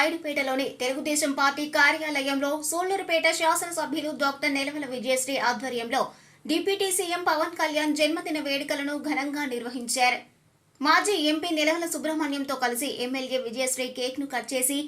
రాయుడిపేటలోని Telugu Desam party కార్యాలయంలో సూళ్ళూరుపేట శాసనసభ్యులు doctor Nelavala Vijayasri ఆధ్వర్యంలో డిప్యూటీ సీఎం పవన్ కళ్యాణ్ జన్మదిన వేడుకలను ఘనంగా నిర్వహించారు. మాజీ ఎంపీ నిలవల సుబ్రహ్మణ్యంతో కలిసి ఎమ్మెల్యే విజయశ్రీ కేక్ను కట్ చేసి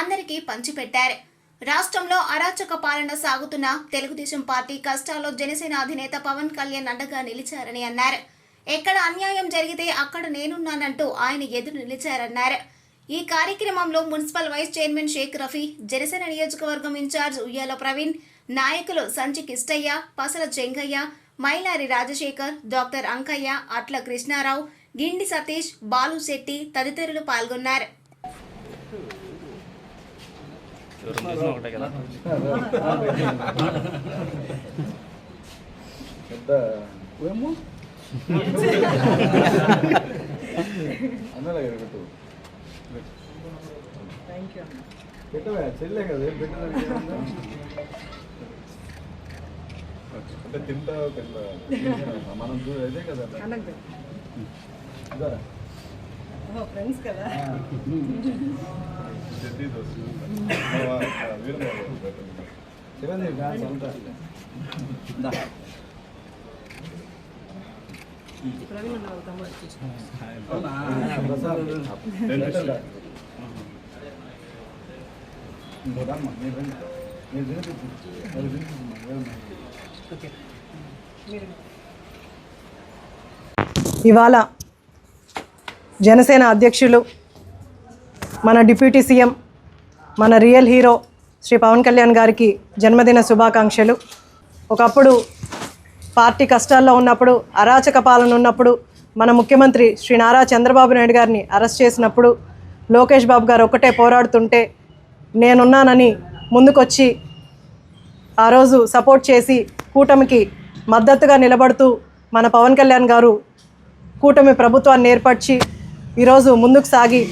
అందరికీ పంచిపెట్టారు. రాష్ట్రంలో అరాచక పాలన సాగుతున్న తెలుగుదేశం పార్టీ కష్టాల్లో జనసేన అధినేత పవన్ కళ్యాణ్ అండగా నిలిచారని అన్నారు. ఎక్కడ అన్యాయం జరిగితే అక్కడ నేనున్నానంటూ ఆయన ఎదురు నిలిచారన్నారు. ఈ కార్యక్రమంలో municipal vice chairman Sheikh Rafi Janasena నియోజకవర్గం ఇన్ఛార్జ్ ఉయ్యాల ప్రవీణ్ నాయకులు సంచి కిష్టయ్య పసల చెంగయ్య మైలారి రాజశేఖర్ డాక్టర్ అంకయ్య అట్ల కృష్ణారావు గిండి సతీష్ బాలు శెట్టి తదితరులు పాల్గొన్నారు. కదా కదా పెట్టు పెట్టవా? చెల్లే కదా ఏముంది? అంటే తింటా తింటా మనం అదే కదా? ఫ్రెండ్స్ కదా. చిరంజీవి డాన్స్ అంతా దా. ప్రవీణ్ అన్న వాళ్ళ తమ్ముడు వచ్చేసి అవునా? ప్రసాద్. పెట్టండి. ఇంకో దామ్మా, మీరు రండి. మీరు తినిపించు. వాళ్ళు తినిపించమ్మా, ఏమన్నా. మీరు ఇవాళ జనసేన అధ్యక్షులు మన డిప్యూటీ సీఎం మన రియల్ హీరో శ్రీ పవన్ కళ్యాణ్ గారికి జన్మదిన శుభాకాంక్షలు. ఒకప్పుడు పార్టీ కష్టాల్లో ఉన్నప్పుడు అరాచక పాలన ఉన్నప్పుడు మన ముఖ్యమంత్రి శ్రీ నారా చంద్రబాబు నాయుడు గారిని అరెస్ట్ చేసినప్పుడు లోకేష్ బాబు గారు ఒకటే పోరాడుతుంటే నేనున్నానని ముందుకొచ్చి ఆ రోజు సపోర్ట్ చేసి కూటమికి మద్దతుగా నిలబడుతూ మన పవన్ కళ్యాణ్ గారు కూటమి ప్రభుత్వాన్ని ఏర్పరిచి ఈరోజు ముందుకు సాగి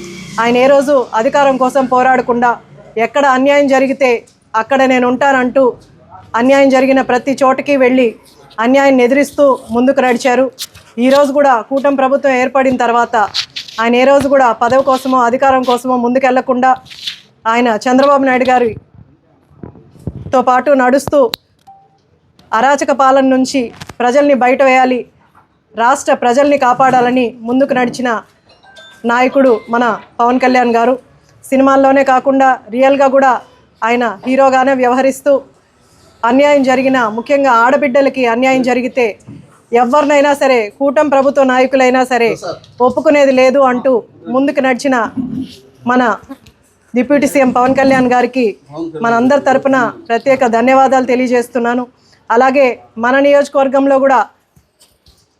ఆయన ఏ రోజు అధికారం కోసం పోరాడకుండా ఎక్కడ అన్యాయం జరిగితే అక్కడ నేను ఉంటానంటూ అన్యాయం జరిగిన ప్రతి చోటకి వెళ్ళి అన్యాయాన్ని ఎదిరిస్తూ ముందుకు నడిచారు. ఈరోజు కూడా కూటమి ప్రభుత్వం ఏర్పడిన తర్వాత ఆయన ఏ రోజు కూడా పదవి కోసమో అధికారం కోసమో ముందుకెళ్ళకుండా ఆయన చంద్రబాబు నాయుడు గారితో పాటు నడుస్తూ అరాచక పాలన నుంచి ప్రజల్ని బయట వేయాలి రాష్ట్ర ప్రజల్ని కాపాడాలని ముందుకు నడిచిన నాయకుడు మన పవన్ కళ్యాణ్ గారు. సినిమాల్లోనే కాకుండా రియల్గా కూడా ఆయన హీరోగానే వ్యవహరిస్తూ అన్యాయం జరిగినా ముఖ్యంగా ఆడబిడ్డలకి అన్యాయం జరిగితే ఎవరినైనా సరే కూటమి ప్రభుత్వ నాయకులైనా సరే ఒప్పుకునేది లేదు అంటూ ముందుకు నడిచిన మన డిప్యూటీ సీఎం పవన్ కళ్యాణ్ గారికి మనందరి తరపున ప్రత్యేక ధన్యవాదాలు తెలియజేస్తున్నాను. అలాగే మన నియోజకవర్గంలో కూడా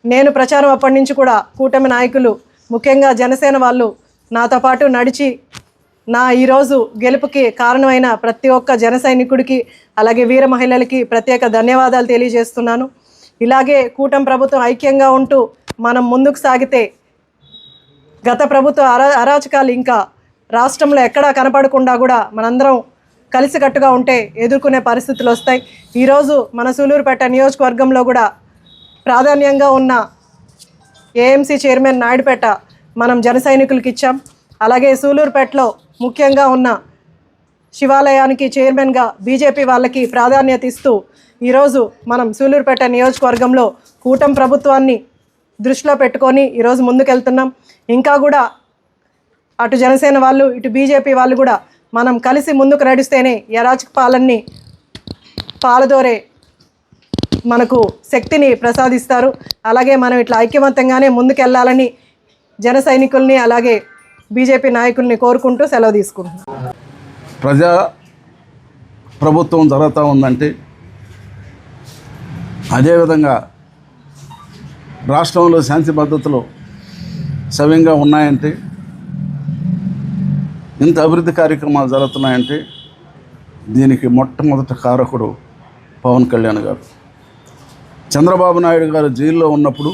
నేను ప్రచారం అప్పటి నుంచి కూడా కూటమి నాయకులు ముఖ్యంగా జనసేన వాళ్ళు నాతో పాటు నడిచి నా ఈరోజు గెలుపుకి కారణమైన ప్రతి ఒక్క జన సైనికుడికి అలాగే వీర మహిళలకి ప్రత్యేక ధన్యవాదాలు తెలియజేస్తున్నాను. ఇలాగే కూటమి ప్రభుత్వం ఐక్యంగా ఉంటూ మనం ముందుకు సాగితే గత ప్రభుత్వ అరా అరాచకాలు ఇంకా రాష్ట్రంలో ఎక్కడా కనపడకుండా కూడా మనందరం కలిసికట్టుగా ఉంటే ఎదుర్కొనే పరిస్థితులు వస్తాయి. ఈరోజు మన సూలూరుపేట నియోజకవర్గంలో కూడా ప్రాధాన్యంగా ఉన్న ఏఎంసీ చైర్మన్ నాయుడుపేట మనం జన సైనికులకి ఇచ్చాం. అలాగే సూలూరుపేటలో ముఖ్యంగా ఉన్న శివాలయానికి చైర్మన్గా బీజేపీ వాళ్ళకి ప్రాధాన్యత ఇస్తూ ఈరోజు మనం సూలూరుపేట నియోజకవర్గంలో కూటమి ప్రభుత్వాన్ని దృష్టిలో పెట్టుకొని ఈరోజు ముందుకెళ్తున్నాం. ఇంకా కూడా అటు జనసేన వాళ్ళు ఇటు బీజేపీ వాళ్ళు కూడా మనం కలిసి ముందుకు నడిస్తేనే ఈ పాలన్ని పాలదోరే మనకు శక్తిని ప్రసాదిస్తారు. అలాగే మనం ఇట్లా ఐక్యమత్యంగానే ముందుకెళ్ళాలని జన సైనికుల్ని అలాగే బీజేపీ నాయకుల్ని కోరుకుంటూ సెలవు తీసుకుంటున్నాం. ప్రజా ప్రభుత్వం జరుగుతూ ఉందంటే అదేవిధంగా రాష్ట్రంలో శాంతి భద్రతలు సవ్యంగా ఉన్నాయంటే ఇంత అభివృద్ధి కార్యక్రమాలు జరుగుతున్నాయంటే దీనికి మొట్టమొదటి కారకుడు పవన్ కళ్యాణ్ గారు. చంద్రబాబు నాయుడు గారు జైల్లో ఉన్నప్పుడు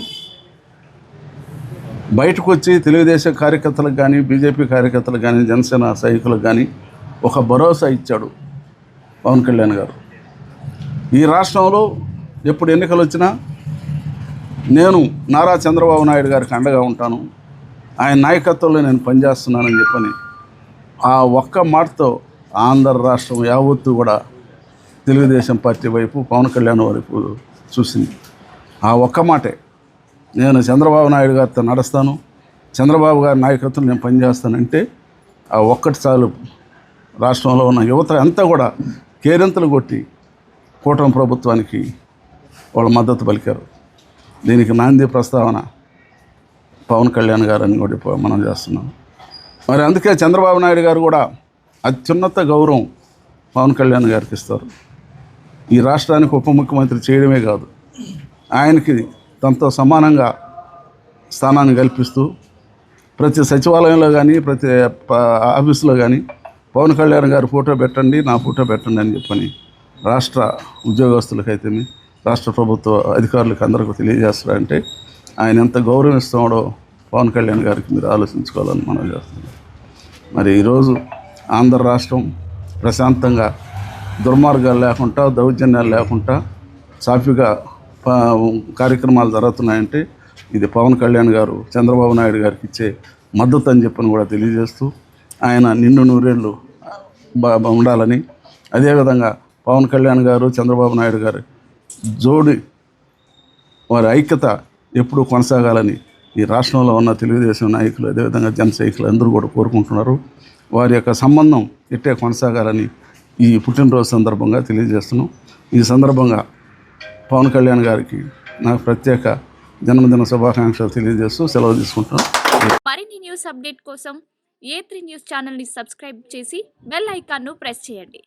బయటకు వచ్చి తెలుగుదేశం కార్యకర్తలకు కానీ బీజేపీ కార్యకర్తలకు కానీ జనసేన సైనికులకు కానీ ఒక భరోసా ఇచ్చాడు పవన్ కళ్యాణ్ గారు. ఈ రాష్ట్రంలో ఎప్పుడు ఎన్నికలు వచ్చినా నేను నారా చంద్రబాబు నాయుడు గారికి అండగా ఉంటాను. ఆయన నాయకత్వంలో నేను పనిచేస్తున్నానని చెప్పని ఆ ఒక్క మాటతో ఆంధ్ర రాష్ట్రం యావత్తు కూడా తెలుగుదేశం పార్టీ వైపు పవన్ కళ్యాణ్ వైపు చూసింది. ఆ ఒక్క మాటే. నేను చంద్రబాబు నాయుడు గారితో నడుస్తాను. చంద్రబాబు గారి నాయకత్వం నేను పనిచేస్తానంటే ఆ ఒక్కటి చాలు. రాష్ట్రంలో ఉన్న యువత అంతా కూడా కేరింతలు కొట్టి కూటమి ప్రభుత్వానికి వాళ్ళ మద్దతు పలికారు. దీనికి నాంది ప్రస్తావన పవన్ కళ్యాణ్ గారని కూడా మనం చేస్తున్నాం. మరి అందుకే చంద్రబాబు నాయుడు గారు కూడా అత్యున్నత గౌరవం పవన్ కళ్యాణ్ గారికి ఇస్తారు. ఈ రాష్ట్రానికి ఉప ముఖ్యమంత్రి చేయడమే కాదు ఆయనకి తనతో సమానంగా స్థానాన్ని కల్పిస్తూ ప్రతి సచివాలయంలో కానీ ప్రతి ఆఫీసులో కానీ పవన్ కళ్యాణ్ గారి ఫోటో పెట్టండి నా ఫోటో పెట్టండి అని చెప్పని రాష్ట్ర ఉద్యోగస్తులకైతేమి రాష్ట్ర ప్రభుత్వ అధికారులకు అందరికీ తెలియజేస్తారంటే ఆయన ఎంత గౌరవిస్తున్నాడో పవన్ కళ్యాణ్ గారికి మీరు ఆలోచించుకోవాలని మనం చేస్తున్నాం. మరి ఈరోజు ఆంధ్ర రాష్ట్రం ప్రశాంతంగా దుర్మార్గాలు లేకుండా దౌర్జన్యాలు లేకుండా సాఫీగా కార్యక్రమాలు జరుగుతున్నాయంటే ఇది పవన్ కళ్యాణ్ గారు చంద్రబాబు నాయుడు గారికి ఇచ్చే మద్దతు అని చెప్పని కూడా తెలియజేస్తూ ఆయన నిన్ను నూరేళ్ళు బా- ఉండాలని అదేవిధంగా పవన్ కళ్యాణ్ గారు చంద్రబాబు నాయుడు గారు జోడి వారి ఐక్యత ఎప్పుడూ కొనసాగాలని ఈ రాష్ట్రంలో ఉన్న తెలుగుదేశం నాయకులు అదేవిధంగా జనసైకులు అందరూ కూడా కోరుకుంటున్నారు. వారి యొక్క సంబంధం ఇట్టే కొనసాగాలని ఈ పుట్టినరోజు సందర్భంగా తెలియజేస్తున్నాం. ఈ సందర్భంగా పవన్ కళ్యాణ్ గారికి నాకు ప్రత్యేక జన్మదిన శుభాకాంక్షలు తెలియజేస్తూ సెలవు తీసుకుంటున్నాను. మరిన్ని న్యూస్ అప్డేట్ కోసం ఏ త్రీ న్యూస్ ఛానల్ని సబ్స్క్రైబ్ చేసి బెల్ ఐకాన్ను ప్రెస్ చేయండి.